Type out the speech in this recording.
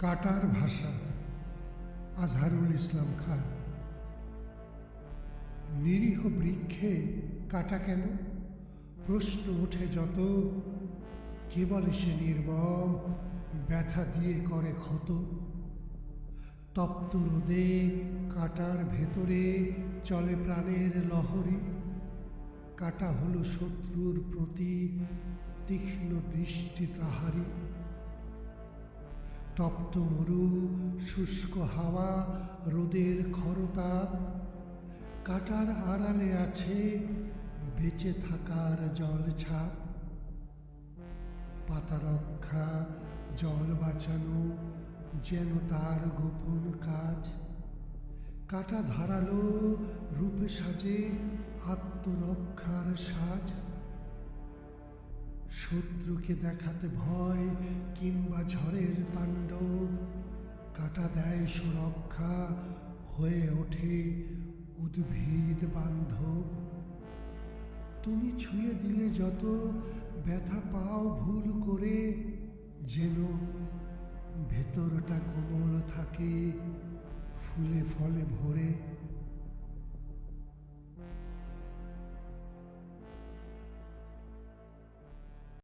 কাটার ভাষা আজহারুল ইসলাম খান। নিরীহ বৃক্ষে কাটা কেন? প্রশ্ন ওঠে যত। কে বলে সে নির্মম ব্যথা দিয়ে করে ক্ষত। তপ্ত রোদে কাটার ভেতরে চলে প্রাণের লহরী। কাটা হলো শত্রুর প্রতি তীক্ষ্ণ দৃষ্টি তাহারি তপ্ত মরু, শুষ্ক হাওয়া, রোদের খরতাপ। কাটার আড়ালে আছে বেঁচে থাকার জল ছাপ। পাতা রক্ষা, জল বাঁচানো যেন তার গোপন কাজ। কাটা ধারালো রূপে সাজে আত্মরক্ষার সাজ। শত্রুকে দেখাতে ভয় কিংবা ঝড়ের তাণ্ডব কাটা দেয় সুরক্ষা হয়ে ওঠে উদ্ভিদ বান্ধব। তুমি ছুঁয়ে দিলে যত ব্যথা পাও ভুল করে, যেন ভেতরটা কোমল থাকে, ফুলে ফলে ভরে।